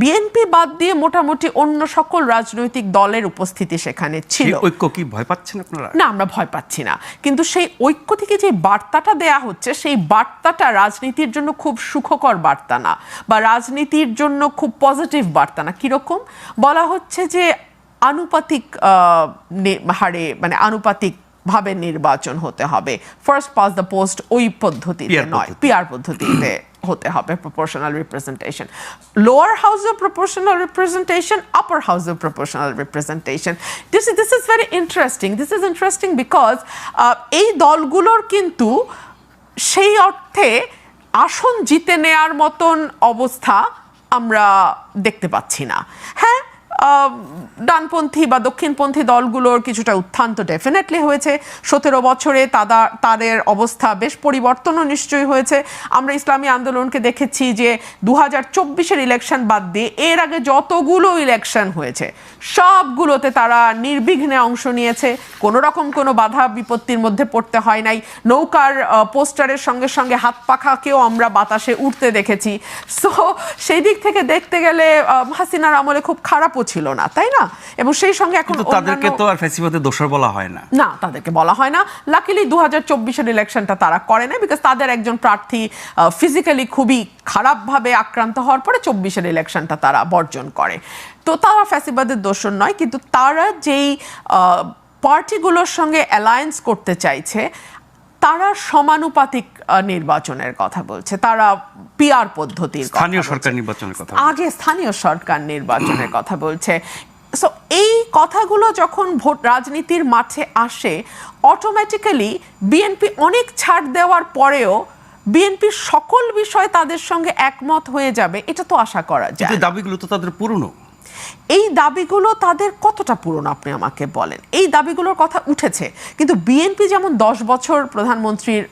BNP বাদ দিয়ে মোটামুটি অন্য সকল রাজনৈতিক দলের উপস্থিতি সেখানে ছিল। ঐক্য কি ভয় পাচ্ছেন আপনারা? না আমরা ভয় পাচ্ছি না। কিন্তু সেই ঐক্য থেকে যে বার্তাটা দেয়া হচ্ছে সেই বার্তাটা রাজনীতির জন্য খুব সুখকর বার্তা না বা রাজনীতির জন্য খুব পজিটিভ বার্তা না। কীরকম? বলা হচ্ছে যে আনুপাতিক হারে মানে আনুপাতিক ভাবে নির্বাচন হতে হবে। ফার্স্ট পাস দ্য পোস্ট ওই পদ্ধতিতে নয়। পিআর পদ্ধতিতে হতে হবে proportional representation lower house of proportional representation upper house of proportional representation this this is very interesting this is interesting because এই দলগুলোর কিন্তু সেই অর্থে আসন জিতে নেয়ার মতন অবস্থা আমরা দেখতে পাচ্ছি না। হ্যাঁ ডানপন্থী বা দক্ষিণপন্থী দলগুলোর কিছুটা উত্থান তো ডেফিনেটলি হয়েছে। সতেরো বছরে তাদা তাদের অবস্থা বেশ পরিবর্তনও নিশ্চয়ই হয়েছে। আমরা ইসলামী আন্দোলনকে দেখেছি যে দু হাজার চব্বিশের ইলেকশন বাদ দিয়ে এর আগে যতগুলো ইলেকশন হয়েছে, সবগুলোতে তারা নির্বিঘ্নে অংশ নিয়েছে। কোনো রকম কোনো বাধা বিপত্তির মধ্যে পড়তে হয় নাই। নৌকার পোস্টারের সঙ্গে সঙ্গে হাত পাখাকেও আমরা বাতাসে উঠতে দেখেছি। সো সেই দিক থেকে দেখতে গেলে হাসিনার আমলে খুব খারাপও ছিল না তাই না? এবং সেই সঙ্গে এখন তাদেরকে তো আর ফেসিবাদে দোষর বলা হয় না। না তাদেরকে বলা হয় না। লাকিলি দু হাজার চব্বিশের ইলেকশনটা তারা করে না বিকজ তাদের একজন প্রার্থী ফিজিক্যালি খুবই খারাপভাবে আক্রান্ত হওয়ার পরে চব্বিশের ইলেকশনটা তারা বর্জন করে। তো তারা ফ্যাসিবাদের দোষণ নয় কিন্তু তারা যেই পার্টিগুলোর সঙ্গে অ্যালায়েন্স করতে চাইছে তারা সমানুপাতিক নির্বাচনের কথা বলছে। তারা পিআর পদ্ধতির স্থানীয় সরকার নির্বাচনের কথা আগে স্থানীয় সরকার নির্বাচনের কথা বলছে। সো এই কথাগুলো যখন ভোট রাজনীতির মাঠে আসে অটোমেটিক্যালি বিএনপি অনেক ছাড় দেওয়ার পরেও বিএনপি সকল বিষয়ে তাদের সঙ্গে একমত হয়ে যাবে এটা তো আশা করা যায়। দাবিগুলো তো তাদের পুরনো। এই দাবিগুলো তাদের কতটা পূরণ আপনি আমাকে বলেন? এই দাবিগুলোর কথা উঠেছে, কিন্তু বিএনপি যেমন দশ বছর প্রধানমন্ত্রীর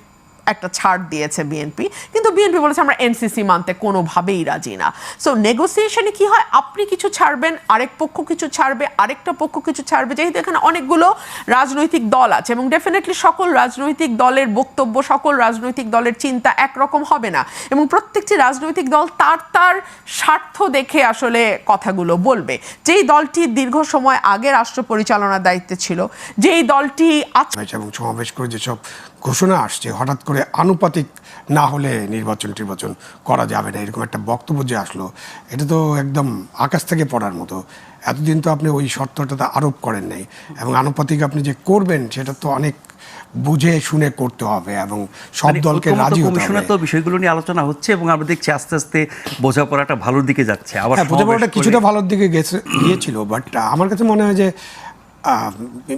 একটা ছাড় দিয়েছে বিএনপি কিন্তু বিএনপি বলেছে আমরা এনসিসি মানতে কোনোভাবেই রাজি না। সো নেগোসিয়েশনে কি হয়? আপনি কিছু ছাড়বেন, আরেক পক্ষ কিছু ছাড়বে, আরেকটা পক্ষ কিছু ছাড়বে। যেহেতু এখানে অনেকগুলো রাজনৈতিক দল আছে এবং ডেফিনেটলি সকল রাজনৈতিক দলের বক্তব্য, সকল রাজনৈতিক দলের চিন্তা একরকম হবে না। এবং প্রত্যেকটি রাজনৈতিক দল তার তার স্বার্থ দেখে আসলে কথাগুলো বলবে। যেই দলটি দীর্ঘ সময় আগে রাষ্ট্র পরিচালনার দায়িত্বে ছিল, যেই দলটি আজ সমাবেশ করে যেসব ঘোষণা আসছে হঠাৎ করে আনুপাতিক না হলে নির্বাচন টির্বাচন করা যাবে না এরকম একটা বক্তব্য যে আসলো এটা তো একদম আকাশ থেকে পড়ার মতো। এতদিন তো আপনি ওই শর্তটা আরোপ করেন নাই এবং আনুপাতিক আপনি যে করবেন সেটা তো অনেক বুঝে শুনে করতে হবে এবং সব মানে দলকে রাজি হতে হবে। তো বিষয়গুলো নিয়ে আলোচনা হচ্ছে এবং আমরা দেখছি আস্তে আস্তে বোঝাপড়াটা ভালোর দিকে যাচ্ছে। আবার হ্যাঁ বোঝাপড়াটা কিছুটা ভালোর দিকে গেছে গিয়েছিল বাট আমার কাছে মনে হয় যে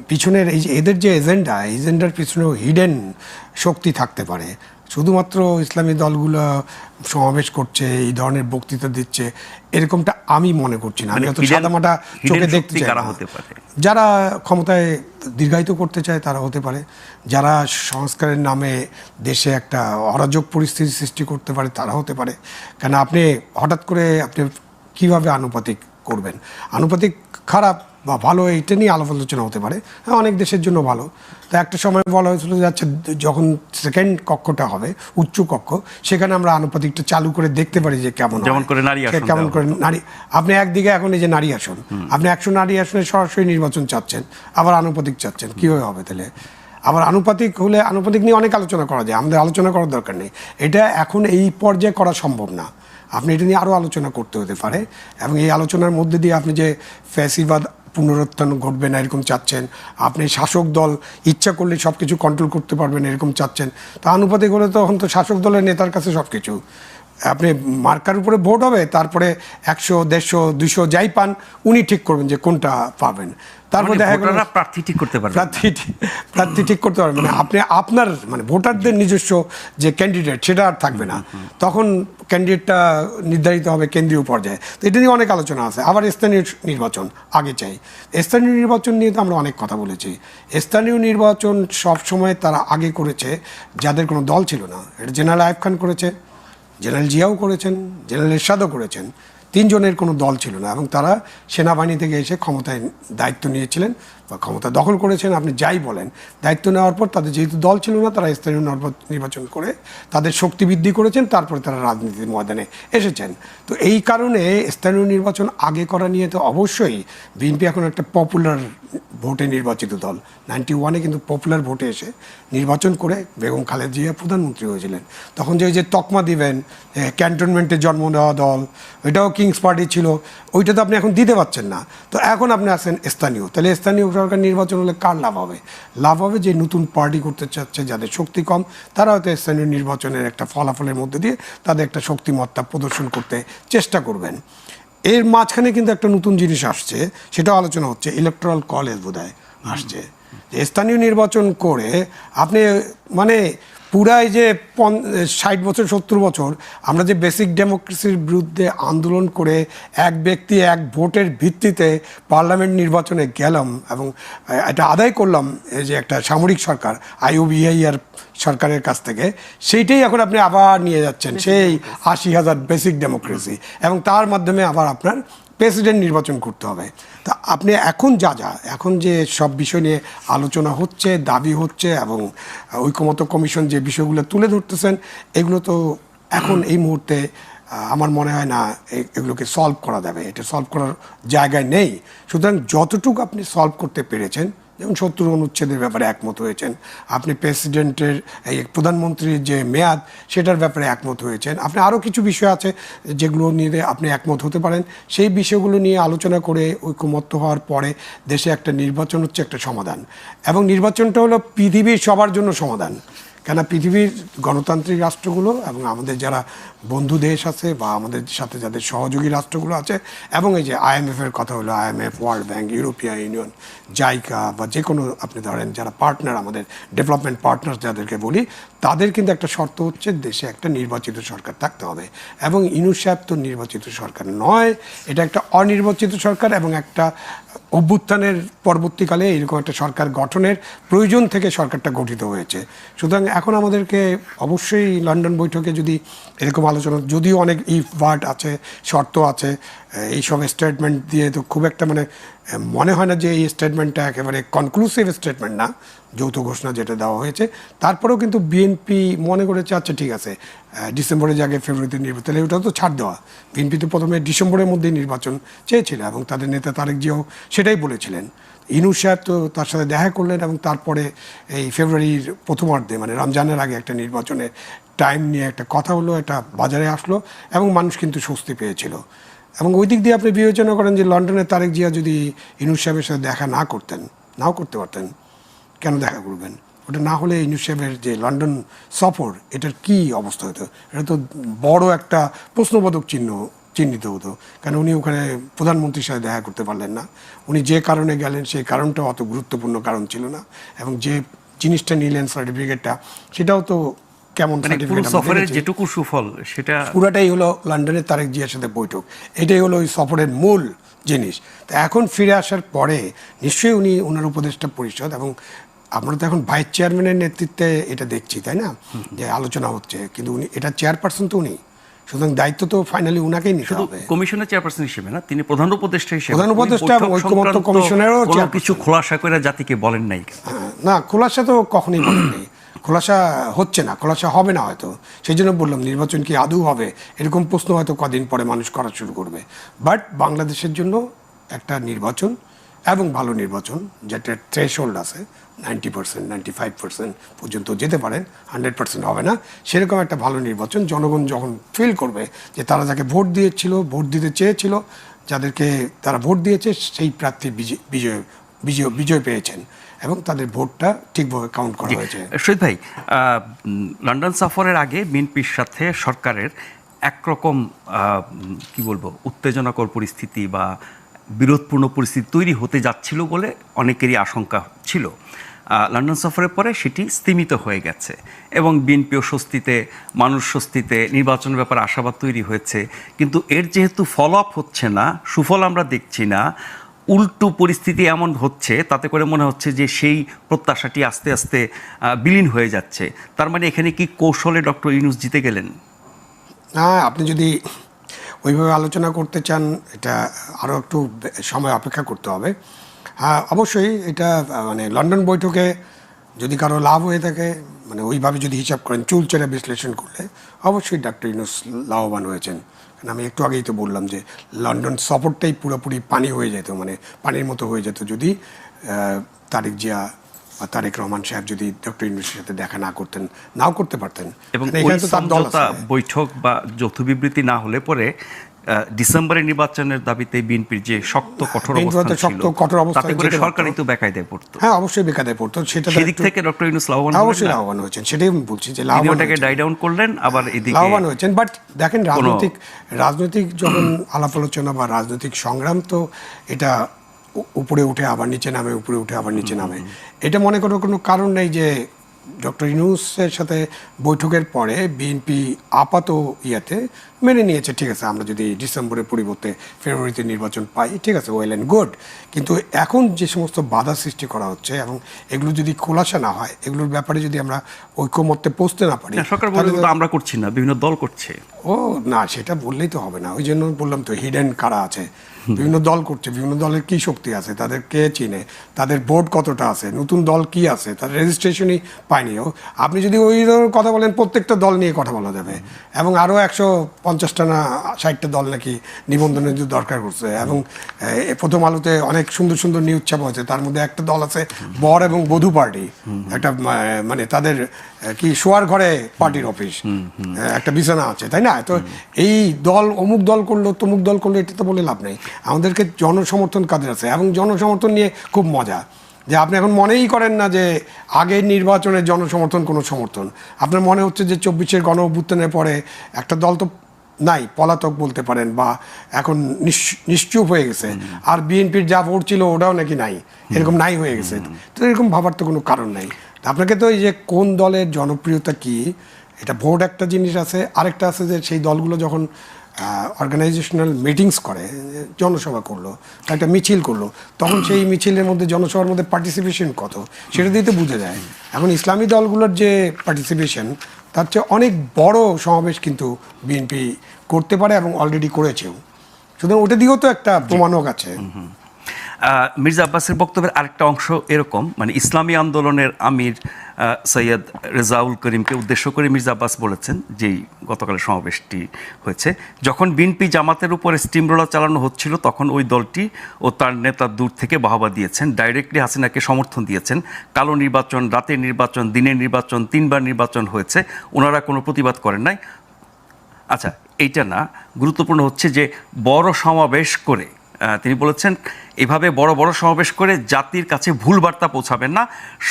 পিছনের এই এদের যে এজেন্ডা এজেন্ডার পিছনেও হিডেন শক্তি থাকতে পারে। শুধুমাত্র ইসলামী দলগুলো সমাবেশ করছে এই ধরনের বক্তৃতা দিচ্ছে এরকমটা আমি মনে করছি না। আমি মানে অত সাদামাটা চোখে দেখতে চাই হতে পারে? যারা ক্ষমতায় দীর্ঘায়িত করতে চায় তারা হতে পারে। যারা সংস্কারের নামে দেশে একটা অরাজক পরিস্থিতি সৃষ্টি করতে পারে তারা হতে পারে। কেন আপনি হঠাৎ করে আপনি কীভাবে আনুপাতিক করবেন। আনুপাতিক খারাপ বা ভালো এইটা নিয়ে আলাপ আলোচনা হতে পারে। হ্যাঁ অনেক দেশের জন্য ভালো। তো একটা সময় বলা হয়েছিল যে আচ্ছা যখন সেকেন্ড কক্ষটা হবে উচ্চ কক্ষ সেখানে আমরা আনুপাতিকটা চালু করে দেখতে পারি যে কেমন যেমন করে নারী কেমন করে নারী আপনি একদিকে এখন এই যে নারী আসন আপনি একশো নারী আসনে সরাসরি নির্বাচন চাচ্ছেন আবার আনুপাতিক চাচ্ছেন কীভাবে হবে তাহলে? আবার আনুপাতিক হলে আনুপাতিক নিয়ে অনেক আলোচনা করা যায় আমাদের আলোচনা করার দরকার নেই। এটা এখন এই পর্যায়ে করা সম্ভব না। আপনি এটা নিয়ে আরও আলোচনা করতে হতে পারে। এবং এই আলোচনার মধ্যে দিয়ে আপনি যে ফ্যাসিবাদ পুনরুত্থান ঘটবে না এরকম চাচ্ছেন, আপনি শাসক দল ইচ্ছা করলে সব কিছু কন্ট্রোল করতে পারবেন এরকম চাচ্ছেন, তা আনুপাতিক হলে তখন তো শাসক দলের নেতার কাছে সব কিছু আপনি মার্কার উপরে ভোট হবে তারপরে একশো দেড়শো দুইশো যাই পান উনি ঠিক করবেন যে কোনটা পাবেন। তারপর মানে দেখা গেল প্রার্থী ঠিক করতে পারবে প্রার্থী ঠিক- প্রার্থী ঠিক করতে পারবেন মানে আপনি আপনার মানে ভোটারদের নিজস্ব যে ক্যান্ডিডেট সেটা আর থাকবে না। তখন ক্যান্ডিডেটটা নির্ধারিত হবে কেন্দ্রীয় পর্যায়ে। তো এটা নিয়ে অনেক আলোচনা আছে। আবার স্থানীয় নির্বাচন আগে চাই। স্থানীয় নির্বাচন নিয়ে তো আমরা অনেক কথা বলেছি। স্থানীয় নির্বাচন সব সময় তারা আগে করেছে যাদের কোনো দল ছিল না। এটা জেনারেল আয়ব খান করেছে জেনারেল জিয়াও করেছেন জেনারেল এরশাদও করেছেন। তিনজনের কোনো দল ছিল না এবং তারা সেনাবাহিনী থেকে এসে ক্ষমতায় দায়িত্ব নিয়েছিলেন। বা ক্ষমতা দখল করেছেন, আপনি যাই বলেন, দায়িত্ব নেওয়ার পর তাদের যেহেতু দল ছিল না, তারা স্থানীয় নর্ব- নির্বাচন করে তাদের শক্তি বৃদ্ধি করেছেন, তারপরে তারা রাজনীতির ময়দানে এসেছেন। তো এই কারণে স্থানীয় নির্বাচন আগে করা নিয়ে তো অবশ্যই বিএনপি এখন একটা পপুলার ভোটে নির্বাচিত দল। নাইনটি ওয়ানে কিন্তু পপুলার ভোটে এসে নির্বাচন করে বেগম খালেদ জিয়া প্রধানমন্ত্রী হয়েছিলেন। তখন যে যে তকমা দিবেন ক্যান্টনমেন্টে জন্ম নেওয়া দল, ওইটাও কিংস পার্টি ছিল, ওইটা তো আপনি এখন দিতে পারছেন না। তো এখন আপনি আছেন স্থানীয়, তাহলে স্থানীয় সরকার নির্বাচন হলে কার লাভ হবে? লাভ হবে যে নতুন পার্টি করতে চাচ্ছে যাদের শক্তি কম, তারা হয়তো স্থানীয় নির্বাচনের একটা ফলাফলের মধ্যে দিয়ে তাদের একটা শক্তিমত্তা প্রদর্শন করতে চেষ্টা করবেন। এর মাঝখানে কিন্তু একটা নতুন জিনিস আসছে, সেটা আলোচনা হচ্ছে ইলেকট্রাল কলেজ বোধ আসছে। স্থানীয় নির্বাচন করে আপনি মানে পুরাই যে ষাট বছর সত্তর বছর আমরা যে বেসিক ডেমোক্রেসির বিরুদ্ধে আন্দোলন করে এক ব্যক্তি এক ভোটের ভিত্তিতে পার্লামেন্ট নির্বাচনে গেলাম এবং এটা আদায় করলাম এই যে একটা সামরিক সরকার আইওবিআইআর সরকারের কাছ থেকে সেইটাই এখন আপনি আবার নিয়ে যাচ্ছেন সেই আশি হাজার বেসিক ডেমোক্রেসি এবং তার মাধ্যমে আবার আপনার প্রেসিডেন্ট নির্বাচন করতে হবে। তা আপনি এখন যা যা, এখন যে সব বিষয় নিয়ে আলোচনা হচ্ছে, দাবি হচ্ছে এবং ঐকমত্য কমিশন যে বিষয়গুলো তুলে ধরতেছেন, এগুলো তো এখন এই মুহূর্তে আমার মনে হয় না এগুলোকে সলভ করা যাবে। এটা সলভ করার জায়গায় নেই। সুতরাং যতটুকু আপনি সলভ করতে পেরেছেন যেমন শত্রু অনুচ্ছেদের ব্যাপারে একমত হয়েছেন। আপনি প্রেসিডেন্টের, এই প্রধানমন্ত্রীর যে মেয়াদ, সেটার ব্যাপারে একমত হয়েছেন। আপনি আরও কিছু বিষয় আছে যেগুলো নিয়ে আপনি একমত হতে পারেন। সেই বিষয়গুলো নিয়ে আলোচনা করে ঐকমত্য হওয়ার পরে দেশে একটা নির্বাচন হচ্ছে একটা সমাধান। এবং নির্বাচনটা হলো পৃথিবীর সবার জন্য সমাধান। কেন পৃথিবীর গণতান্ত্রিক রাষ্ট্রগুলো এবং আমাদের যারা বন্ধু দেশ আছে বা আমাদের সাথে যাদের সহযোগী রাষ্ট্রগুলো আছে, এবং এই যে আইএমএফ এর কথা হলো IMF World Bank European Union JICA বা যে কোনো আপনি ধরেন যারা পার্টনার আমাদের ডেভেলপমেন্ট পার্টনার যাদেরকে বলি, তাদের কিন্তু একটা শর্ত হচ্ছে দেশে একটা নির্বাচিত সরকার থাকতে হবে। এবং ইনুস তো নির্বাচিত সরকার নয়, এটা একটা অনির্বাচিত সরকার এবং একটা অভ্যুত্থানের পরবর্তীকালে এরকম একটা সরকার গঠনের প্রয়োজন থেকে সরকারটা গঠিত হয়েছে। সুতরাং এখন আমাদেরকে অবশ্যই লন্ডন বৈঠকে যদি এরকম আলোচনা, যদিও অনেক ইফ ওয়ার্ড আছে, শর্ত আছে এইসব স্টেটমেন্ট দিয়ে তো খুব একটা মানে মনে হয় না যে এই স্টেটমেন্টটা একেবারে কনক্লুসিভ স্টেটমেন্ট না, যৌথ ঘোষণা যেটা দেওয়া হয়েছে। তারপরেও কিন্তু বিএনপি মনে করেছে আচ্ছা ঠিক আছে ডিসেম্বরে জায়গায় ফেব্রুয়ারিতে নির্বাচন, তাহলে ওটা তো ছাড় দেওয়া। বিএনপি তো প্রথমে ডিসেম্বরের মধ্যেই নির্বাচন চেয়েছিল এবং তাদের নেতা তারেক জিয়াও সেটাই বলেছিলেন। ইনুস তো তার সাথে দেখা করলেন এবং তারপরে এই ফেব্রুয়ারির প্রথমার্ধে মানে রমজানের আগে একটা নির্বাচনের টাইম নিয়ে একটা কথা হলো, এটা বাজারে আসলো এবং মানুষ কিন্তু স্বস্তি পেয়েছিল। এবং ওই দিক দিয়ে আপনি বিবেচনা করেন যে লন্ডনের তারেক জিয়া যদি ইনুস সাহেবের সাথে দেখা না করতেন, নাও করতে পারতেন, কেন দেখা করবেন? ওটা না হলে ইনুস সাহেবের যে লন্ডন সফর, এটার কি অবস্থা হতো? এটা তো বড় একটা প্রশ্নবোধক চিহ্ন চিহ্নিত হতো। কারণ উনি ওখানে প্রধানমন্ত্রীর সাথে দেখা করতে পারলেন না। উনি যে কারণে গেলেন সেই কারণটা অত গুরুত্বপূর্ণ কারণ ছিল না। এবং যে জিনিসটা নিলেন সার্টিফিকেটটা সেটাও তো কেমন মানে সফরের যেটুকু সুফল সেটা পুরাটাই হলো লন্ডনের তারেক জিয়ার সাথে বৈঠক। এটাই হলো ওই সফরের মূল জিনিস। তো এখন ফিরে আসার পরে নিশ্চয়ই উনি ওনার উপদেষ্টা পরিষদ এবং আমরা তো এখন ভাইস চেয়ারম্যানের নেতৃত্বে এটা দেখছি তাই না? যে আলোচনা হচ্ছে। কিন্তু উনি এটা চেয়ারপারসন তো উনি। সুতরাং দায়িত্ব তো ফাইনালি উনাকেই নিতে হবে। কমিশনের চেয়ারপারসন হিসেবে না তিনি প্রধান উপদেষ্টা হিসেবে। প্রধান উপদেষ্টা এবং ঐক্যমত্য কমিশনেরও কিছু খোলাসা করে জাতিকে বলেন নাই হ্যাঁ, না খোলাসা তো কখনোই বলেনি খোলাসা হচ্ছে না খোলাসা হবে না হয়তো। সেই জন্য বললাম নির্বাচন কি আদৌ হবে? এরকম প্রশ্ন হয়তো কদিন পরে মানুষ করা শুরু করবে। বাট বাংলাদেশের জন্য একটা নির্বাচন এবং ভালো নির্বাচন যেটা থ্রেশ হোল্ড আছে ninety percent ninety five percent পর্যন্ত যেতে পারেন হান্ড্রেড পার্সেন্ট হবে না। সেরকম একটা ভালো নির্বাচন জনগণ যখন ফিল করবে যে তারা যাকে ভোট দিয়েছিল ভোট দিতে চেয়েছিল যাদেরকে তারা ভোট দিয়েছে সেই প্রার্থী বিজয় বিজয় বিজয় বিজয় পেয়েছেন এবং তাদের ভোটটা ঠিকভাবে কাউন্ট করা হয়েছে। শহীদ ভাই লন্ডন সফরের আগে বিএনপির সাথে সরকারের একরকম কি বলব উত্তেজনাকর পরিস্থিতি বা বিরোধপূর্ণ পরিস্থিতি তৈরি হতে যাচ্ছিল বলে অনেকেরই আশঙ্কা ছিল। লন্ডন সফরের পরে সেটি স্তীমিত হয়ে গেছে এবং বিএনপিও স্বস্তিতে, মানুষ স্বস্তিতে, নির্বাচনের ব্যাপারে আশাবাদ তৈরি হয়েছে। কিন্তু এর যেহেতু ফলো আপ হচ্ছে না, সুফল আমরা দেখছি না, উল্টো পরিস্থিতি এমন হচ্ছে, তাতে করে মনে হচ্ছে যে সেই প্রত্যাশাটি আস্তে আস্তে বিলীন হয়ে যাচ্ছে। তার মানে এখানে কি কৌশলে ডক্টর ইউনুস জিতে গেলেন? না, আপনি যদি ওইভাবে আলোচনা করতে চান, এটা আরও একটু সময় অপেক্ষা করতে হবে। হ্যাঁ অবশ্যই এটা মানে লন্ডন বৈঠকে যদি কারও লাভ হয়ে থাকে মানে ওইভাবে যদি হিসাব করেন চুলচেরা বিশ্লেষণ করলে অবশ্যই ডাক্তার ইউনুস লাভবান হয়েছেন। কারণ আমি একটু আগেই তো বললাম যে, লন্ডন সফরটাই পুরোপুরি পানি হয়ে যেত মানে পানির মতো হয়ে যেত যদি তারেক জিয়া তারেক রহমান সাহেব যদি ডক্টর ইউনুসের সাথে দেখা না করতেন নাও করতে পারতেন। এবং বৈঠক বা যৌথ বিবৃতি না হলে পরে ডিসেম্বরে নির্বাচনের দাবিতে বিএনপির যে শক্ত কঠোর বিএনপি অবস্থান শক্ত, কঠোর অবস্থানে তাতে করে যেতে সরকারই বেকায়দায় পড়তো। হ্যাঁ অবশ্যই বেকারে পড়তো। সেটা সেদিক থেকে ডক্টর ইউনুস লাভবান হ্যাঁ, অবশ্যই? লাভবান হয়েছেন সেটাই আমি বলছি যে তিনি লাভবান ওটাকে হয়েছেন। ডাই ডাউন করলেন আবার এদিকে লাভবান হয়েছেন বাট দেখেন রাজনৈতিক রাজনৈতিক যখন আলাপ আলোচনা বা রাজনৈতিক সংগ্রাম তো এটা উপরে উঠে আবার নিচে নামে উপরে উঠে আবার নিচে নামে। এটা মনে করার কোনো কারণ নেই যে ডক্টর ইউনুসের সাথে বৈঠকের পরে বিএনপি আপাত ইয়েতে মেনে নিয়েছে ঠিক আছে আমরা যদি ডিসেম্বরের পরিবর্তে ফেব্রুয়ারিতে নির্বাচন পাই ঠিক আছে ওয়েল অ্যান্ড গুড কিন্তু এখন যে সমস্ত বাধা সৃষ্টি করা হচ্ছে এবং এগুলো যদি খোলাসা না হয় এগুলোর ব্যাপারে যদি আমরা ঐক্যমত্যে পৌঁছতে না পারি সরকার আমরা করছি না বিভিন্ন দল করছে। ও না সেটা বললেই তো হবে না ওই জন্য বললাম তো হিডেন কারা আছে? বিভিন্ন দল করছে বিভিন্ন দলের কি শক্তি আছে তাদের কে চিনে তাদের বোর্ড কতটা আছে নতুন দল কি আছে তাদের রেজিস্ট্রেশনই পায়নি। ও আপনি যদি ওই কথা বলেন প্রত্যেকটা দল নিয়ে কথা বলা যাবে। এবং আরও একশো পঞ্চাশটা না ষাটটা দল নাকি নিবন্ধনের দরকার করছে। এবং প্রথম আলোতে অনেক সুন্দর সুন্দর নিউজ ছাপা হয়েছে। তার মধ্যে একটা দল আছে বর এবং বধূ পার্টি। একটা মানে তাদের কি শোয়ার ঘরে পার্টির অফিস একটা বিছানা আছে তাই না? তো এই দল অমুক দল করল তমুক দল করল এটা তো বলে লাভ নেই। আমাদেরকে জনসমর্থন কাদের আছে? এবং জনসমর্থন নিয়ে খুব মজা। যে আপনি এখন মনেই করেন না যে আগের নির্বাচনের জনসমর্থন কোনো সমর্থন। আপনার মনে হচ্ছে যে চব্বিশের গণ অভ্যুত্থানের পরে একটা দল তো নাই পলাতক বলতে পারেন বা এখন নিশ্চুপ হয়ে গেছে। আর বিএনপির যা ভোট ছিল ওটাও নাকি নাই। এরকম নাই হয়ে গেছে। তো এরকম ভাবার তো কোনো কারণ নাই। আপনাকে তো এই যে কোন দলের জনপ্রিয়তা কি এটা ভোট একটা জিনিস আছে আরেকটা আছে যে সেই দলগুলো যখন অর্গানাইজেশনাল মিটিংস করে জনসভা করল একটা মিছিল করল তখন সেই মিছিলের মধ্যে জনসভার মধ্যে পার্টিসিপেশন কত সেটা দিয়ে তো বোঝা যায়। এখন ইসলামী দলগুলোর যে পার্টিসিপেশন তার চেয়ে অনেক বড় সমাবেশ কিন্তু বিএনপি করতে পারে এবং অলরেডি করেছেও। সুতরাং ওটা দিয়েও তো একটা প্রমাণক আছে। মির্জা আব্বাসের বক্তব্যের আরেকটা অংশ এরকম মানে ইসলামী আন্দোলনের আমির সৈয়দ রেজাউল করিমকে উদ্দেশ্য করে মির্জা আব্বাস বলেছেন যেই গতকালের সমাবেশটি হয়েছে। যখন বিএনপি জামাতের উপরে স্টিম রোলার চালানো হচ্ছিল, তখন ওই দলটি ও তার নেতা দূর থেকে বাহবা দিয়েছেন ডাইরেক্টলি হাসিনাকে সমর্থন দিয়েছেন। কালো নির্বাচন, রাতের নির্বাচন, দিনের নির্বাচন, তিনবার নির্বাচন হয়েছে, ওনারা কোনো প্রতিবাদ করেন নাই। আচ্ছা এইটা না, গুরুত্বপূর্ণ হচ্ছে যে বড় সমাবেশ করে তিনি বলেছেন, এভাবে বড় বড় সমাবেশ করে জাতির কাছে ভুল বার্তা পৌঁছাবেন না।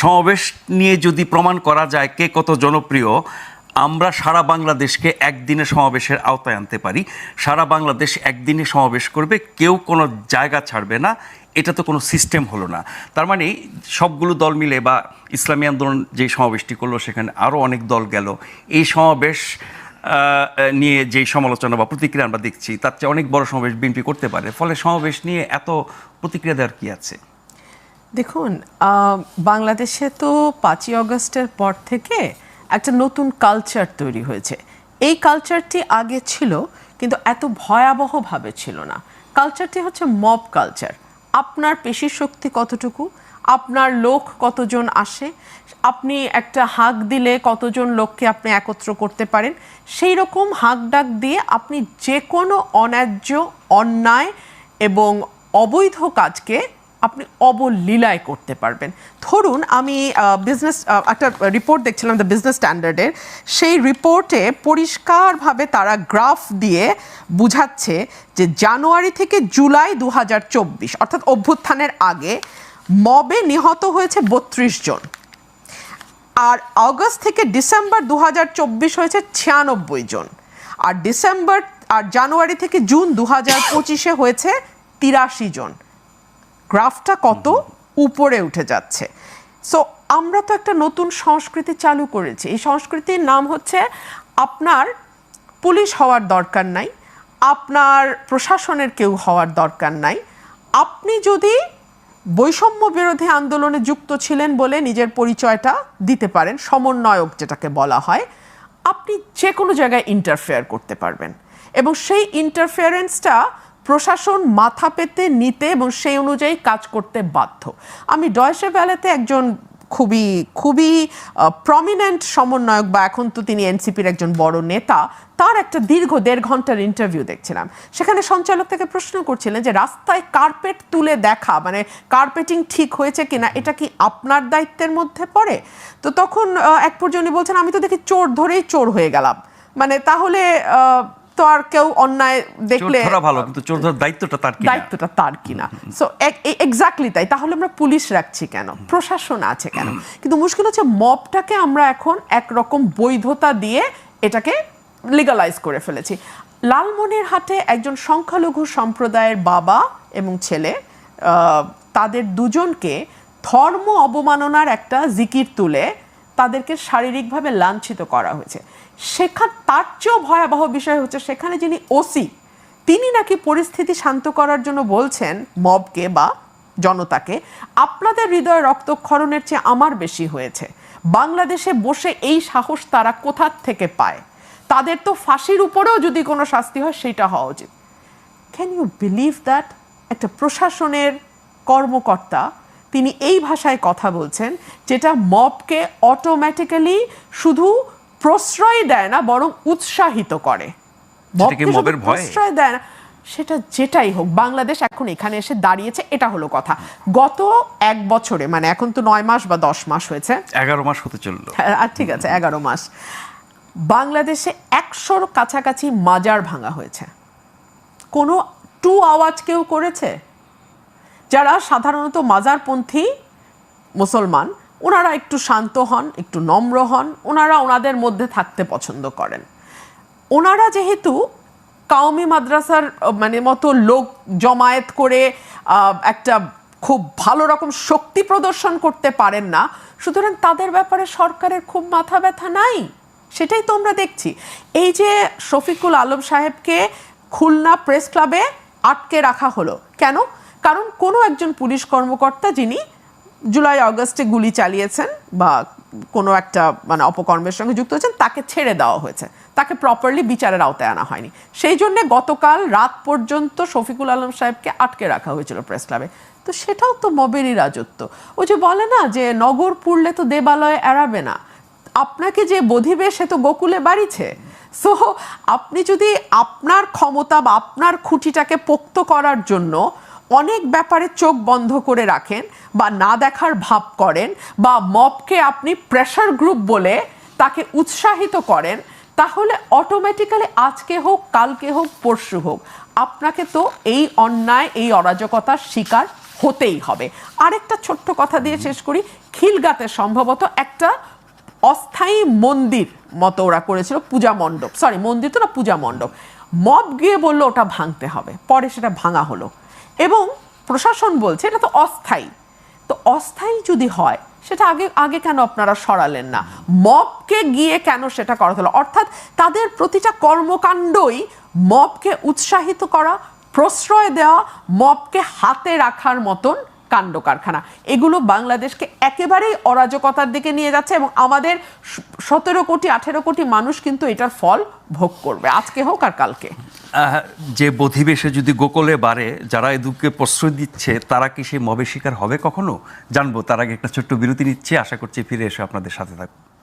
সমাবেশ নিয়ে যদি প্রমাণ করা যায় কে কত জনপ্রিয়, আমরা সারা বাংলাদেশকে একদিনে সমাবেশের আওতায় আনতে পারি। সারা বাংলাদেশ একদিনে সমাবেশ করবে, কেউ কোনো জায়গা ছাড়বে না। এটা তো কোনো সিস্টেম হলো না। তার মানে সবগুলো দল মিলে বা ইসলামী আন্দোলন যে সমাবেশটি করল, সেখানে আরও অনেক দল গেল। এই সমাবেশ নিয়ে যেই সমালোচনা বা প্রতিক্রিয়া আমরা দেখছি, তার চেয়ে অনেক বড় সমাবেশ বিএনপি করতে পারে। ফলে সমাবেশ নিয়ে এত প্রতিক্রিয়া দেওয়ার কি আছে? দেখুন বাংলাদেশে তো পাঁচই অগস্টের পর থেকে একটা নতুন কালচার তৈরি হয়েছে। এই কালচারটি আগে ছিল, কিন্তু এত ভয়াবহভাবে ছিল না। কালচারটি হচ্ছে মব কালচার আপনার পেশি শক্তি কতটুকু? আপনার লোক কতজন আসে? আপনি একটা হাঁক দিলে কতজন লোককে আপনি একত্র করতে পারেন? সেই রকম হাঁক ডাক দিয়ে আপনি যে কোনো অন্যায্য, অন্যায় এবং অবৈধ কাজকে আপনি অবলীলায় করতে পারবেন। ধরুন, আমি বিজনেস একটা রিপোর্ট দেখছিলাম দ্য বিজনেস স্ট্যান্ডার্ডের সেই রিপোর্টে পরিষ্কারভাবে তারা গ্রাফ দিয়ে বুঝাচ্ছে যে জানুয়ারি থেকে জুলাই দু হাজার চব্বিশ, অর্থাৎ অভ্যুত্থানের আগে মবে নিহত হয়েছে বত্রিশ জন। আর আগস্ট থেকে ডিসেম্বর দু হাজার চব্বিশ হয়েছে ছিয়ানব্বই জন। আর ডিসেম্বর আর জানুয়ারি থেকে জুন দু হাজার পঁচিশে হয়েছে তিরাশি জন। গ্রাফটা কত? উপরে উঠে যাচ্ছে। সো আমরা তো একটা নতুন সংস্কৃতি চালু করেছি। এই সংস্কৃতির নাম হচ্ছে আপনার পুলিশ হওয়ার দরকার নাই, আপনার প্রশাসনের কেউ হওয়ার দরকার নাই। আপনি যদি বৈষম্য বিরোধী আন্দোলনে যুক্ত ছিলেন বলে নিজের পরিচয়টা দিতে পারেন সমন্বয়ক, যেটাকে বলা হয়। আপনি যে কোনো জায়গায় ইন্টারফেয়ার করতে পারবেন এবং সেই ইন্টারফেয়ারেন্সটা প্রশাসন মাথা পেতে নিতে এবং সেই অনুযায়ী কাজ করতে বাধ্য। আমি ডয়সে ভ্যালেতে একজন খুবই খুবই প্রমিনেন্ট সমন্বয়ক বা এখন তো তিনি এনসিপির একজন বড় নেতা, তার একটা দীর্ঘ দেড় ঘণ্টার ইন্টারভিউ দেখছিলাম। সেখানে সঞ্চালক থেকে প্রশ্ন করছিলেন যে, রাস্তায় কার্পেট তুলে দেখা মানে কার্পেটিং ঠিক হয়েছে কিনা, এটা কি আপনার দায়িত্বের মধ্যে পড়ে? তো তখন এক পর্যায়ে উনি বলছেন, আমি তো দেখি চোর ধরেই চোর হয়ে গেলাম। মানে তাহলে তো আর কেউ অন্যায় দেখলে ভালো কিন্তু চোর ধরার দায়িত্বটা তার দায়িত্বটা তার কিনা। সো এক্স্যাক্টলি তাই। তাহলে আমরা পুলিশ রাখছি কেন? প্রশাসন আছে কেন? কিন্তু মুশকিল হচ্ছে মবটাকে আমরা এখন একরকম বৈধতা দিয়ে এটাকে লিগালাইজ করে ফেলেছি। লালমনির হাটে একজন সংখ্যালঘু সম্প্রদায়ের বাবা এবং ছেলে আহ, তাদের দুজনকে ধর্ম অবমাননার একটা জিকির তুলে তাদেরকে শারীরিকভাবে লাঞ্ছিত করা হয়েছে। সেখান তার চেয়েও ভয়াবহ বিষয় হচ্ছে সেখানে যিনি ওসি তিনি নাকি পরিস্থিতি শান্ত করার জন্য বলছেন মবকে বা জনতাকে, আপনাদের হৃদয় রক্তক্ষরণের চেয়ে আমার বেশি হয়েছে। বাংলাদেশে বসে এই সাহস তারা কোথার থেকে পায়? তাদের তো ফাঁসির উপরেও যদি কোনো শাস্তি হয়, সেটা হওয়া উচিত। ক্যান ইউ বিলিভ দ্যাট একটা প্রশাসনের কর্মকর্তা, তিনি এই ভাষায় কথা বলছেন, যেটা মবকে অটোমেটিক্যালি শুধু প্রশ্রয় দেয় না বরং উৎসাহিত করে? প্রশ্রয় দেয় না সেটা যেটাই হোক বাংলাদেশ এখন এখানে এসে দাঁড়িয়েছে এটা হলো কথা। গত এক বছরে মানে এখন তো নয় মাস বা দশ মাস হয়েছে। এগারো মাস হতে চলল। হ্যাঁ, আর ঠিক আছে এগারো মাস। বাংলাদেশে একশোর কাছাকাছি মাজার ভাঙা হয়েছে। কোনো টু আওয়াজ কেউ করেছে? যারা সাধারণত মাজারপন্থী মুসলমান ওনারা একটু শান্ত হন, একটু নম্র হন, ওনারা ওনাদের মধ্যে থাকতে পছন্দ করেন। ওনারা যেহেতু কাউমি মাদ্রাসার মানে মতো লোক জমায়েত করে একটা খুব ভালো রকম শক্তি প্রদর্শন করতে পারেন না, সুতরাং তাদের ব্যাপারে সরকারের খুব মাথা ব্যথা নাই, সেটাই তো আমরা দেখছি। এই যে শফিকুল আলম সাহেবকে খুলনা প্রেস ক্লাবে আটকে রাখা হলো, কেন? কারণ কোনো একজন পুলিশ কর্মকর্তা যিনি জুলাই, আগস্টে গুলি চালিয়েছেন বা কোনো একটা মানে অপকর্মের সঙ্গে যুক্ত হয়েছেন, তাকে ছেড়ে দেওয়া হয়েছে। তাকে প্রপারলি বিচারের আওতায় আনা হয়নি। সেই জন্য গতকাল রাত পর্যন্ত শফিকুল আলম সাহেবকে আটকে রাখা হয়েছিল প্রেস ক্লাবে। তো সেটাও তো মবেরই রাজত্ব। ও যে বলে না যে নগর পুড়লে তো দেবালয় এড়াবে না, আপনাকে যে বধিবে সে তো গোকুলে বাড়িছে। সো আপনি যদি আপনার ক্ষমতা বা আপনার খুঁটিটাকে পোক্ত করার জন্য অনেক ব্যাপারে চোখ বন্ধ করে রাখেন বা না দেখার ভাব করেন বা মবকে আপনি প্রেশার গ্রুপ বলে তাকে উৎসাহিত করেন, তাহলে অটোমেটিক্যালি আজকে হোক, কালকে হোক, পরশু হোক, আপনাকে তো এই অন্যায়, এই অরাজকতার শিকার হতেই হবে। আরেকটা ছোট্ট কথা দিয়ে শেষ করি, খিলগাতে সম্ভবত একটা অস্থায়ী মন্দির মতো ওরা করেছিল, পূজা মণ্ডপ। সরি মন্দির তো না, পূজা মণ্ডপ। মব গিয়ে বলল, ওটা ভাঙতে হবে। পরে সেটা ভাঙা হলো। এবং প্রশাসন বলছে এটা তো অস্থায়ী। তো অস্থায়ী যদি হয়, সেটা আগে আগে কেন আপনারা সরালেন না? মবকে গিয়ে কেন সেটা করা হলো? অর্থাৎ তাদের প্রতিটা কর্মকাণ্ডই মবকে উৎসাহিত করা, প্রশ্রয় দেওয়া, মবকে হাতে রাখার মতন কাণ্ড কারখানা। এগুলো বাংলাদেশকে একেবারেই অরাজকতার দিকে নিয়ে যাচ্ছে এবং আমাদের সতেরো কোটি, আঠেরো কোটি মানুষ কিন্তু এটার ফল ভোগ করবে। আজকে হোক আর কালকে। যে বধিবেশে যদি গোকলে বাড়ে, যারা এদুকে প্রশ্রয় দিচ্ছে, তারা কি সেই মবে শিকার হবে কখনো? জানব, তার আগে একটা ছোট্ট বিরতি নিচ্ছে, আশা করছি ফিরে এসে আপনাদের সাথে থাকব।